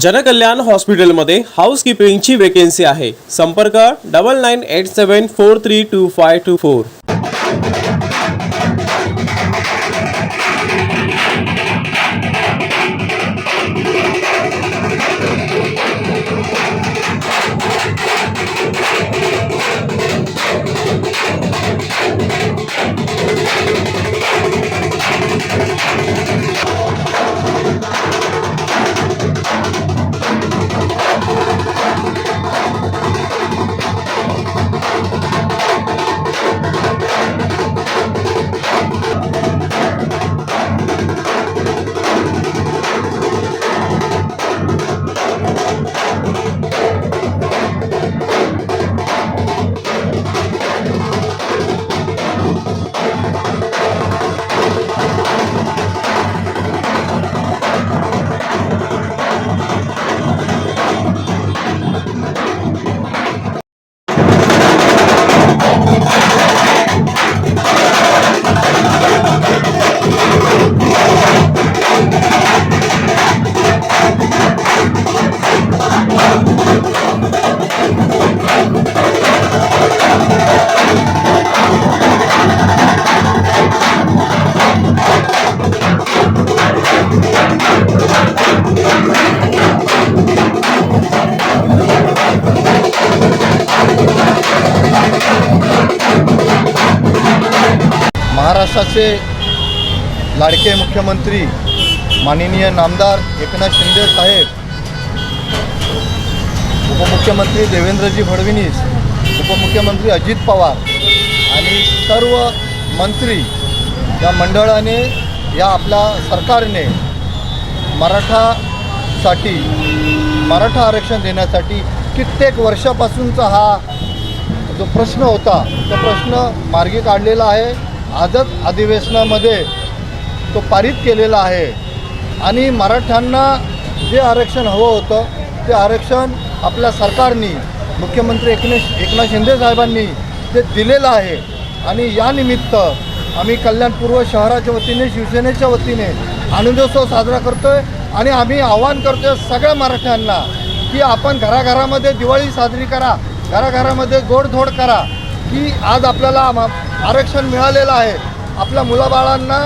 जनकल्याण हॉस्पिटलमध्ये हाऊसकीपिंगची वेकेन्सी आहे. संपर्क double nine eight seven four three two five two four महाराष्ट्राचे लाडके मुख्यमंत्री माननीय नामदार एकनाथ शिंदे साहेब उपमुख्यमंत्री देवेंद्रजी फडणवीस उपमुख्यमंत्री अजित पवार आणि सर्व मंत्री या मंडळाने या आपल्या सरकारने मराठासाठी मराठा आरक्षण देण्यासाठी कित्येक वर्षापासूनचा हा जो प्रश्न होता तो प्रश्न मार्गी काढलेला आहे. आजच अधिवेशनामध्ये तो पारित केलेला आहे. आणि मराठ्यांना जे आरक्षण हवं होतं ते आरक्षण आपल्या सरकारनी मुख्यमंत्री एकनाथ एकनाथ शिंदे साहेबांनी ते दिलेलं आहे. आणि या निमित्त आम्ही कल्याणपूर्व शहराच्या वतीने शिवसेनेच्या वतीने आनंदोत्सव साजरा करतो आहे आणि आम्ही आवाहन करतो आहे सगळ्या मराठ्यांना की आपण घराघरामध्ये दिवाळी साजरी करा घराघरामध्ये गोडधोड करा. की आज आपल्याला आरक्षण मिळालेलं आहे. आपल्या मुलाबाळांना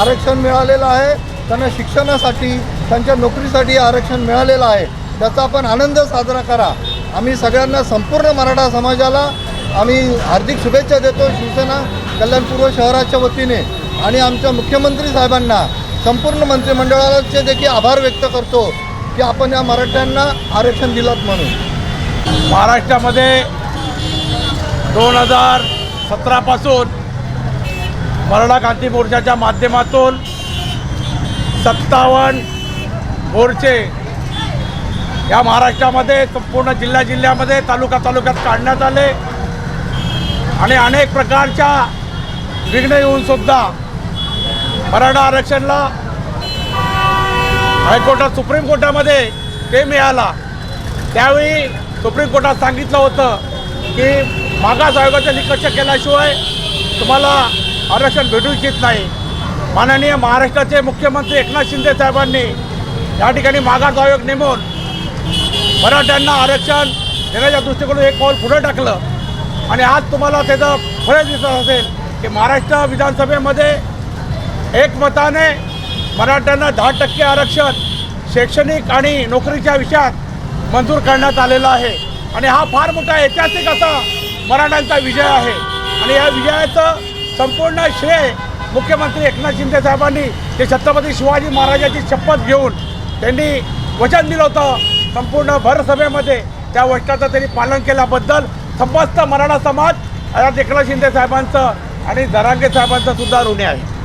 आरक्षण मिळालेलं आहे. त्यांना शिक्षणासाठी त्यांच्या नोकरीसाठी आरक्षण मिळालेलं आहे. त्याचा आपण आनंद साजरा करा. आम्ही सगळ्यांना संपूर्ण मराठा समाजाला आम्ही हार्दिक शुभेच्छा देतो शिवसेना कल्याणपूर्व शहराच्या वतीने. आणि आमच्या मुख्यमंत्री साहेबांना संपूर्ण मंत्रिमंडळाचे देखील आभार व्यक्त करतो की आपण या मराठ्यांना आरक्षण दिलात म्हणून. महाराष्ट्रामध्ये दोन हजार सतरापासून मराठा क्रांती मोर्चाच्या माध्यमातून सत्तावन्न मोर्चे या महाराष्ट्रामध्ये संपूर्ण जिल्ह्या जिल्ह्यामध्ये तालुका तालुक्यात काढण्यात आले. आणि अनेक प्रकारच्या विघ्न येऊन सुद्धा मराठा आरक्षणला हायकोर्टात सुप्रीम कोर्टामध्ये ते मिळाला. त्यावेळी सुप्रीम कोर्टात सांगितलं होतं की मागास आयोगाचा निकष केल्याशिवाय तुम्हाला आरक्षण भेटू इच्छित नाही. माननीय महाराष्ट्राचे मुख्यमंत्री एकनाथ शिंदे साहेबांनी या ठिकाणी मागास आयोग नेमून मराठ्यांना आरक्षण देण्याच्या दृष्टिकोनातून एक पाऊल पुढे टाकलं. आणि आज तुम्हाला त्याचं फळ दिसत असेल की महाराष्ट्र विधानसभेमध्ये एकमताने मराठ्यांना दहा टक्के आरक्षण शैक्षणिक आणि नोकरीच्या विषयात मंजूर करण्यात आलेला आहे. आणि हा फार मोठा ऐतिहासिक असा मराठ्यांचा विजय आहे. आणि या विजयाचं संपूर्ण श्रेय मुख्यमंत्री एकनाथ शिंदे साहेबांनी ते छत्रपती शिवाजी महाराजांची शपथ घेऊन त्यांनी वचन दिलं होतं. संपूर्ण भरसभेमध्ये त्या वचनाचं त्यांनी पालन केल्याबद्दल समस्त मराठा समाज आज एकनाथ शिंदे साहेबांचं आणि जरांगे साहेबांचं सुद्धा ऋणी आहे.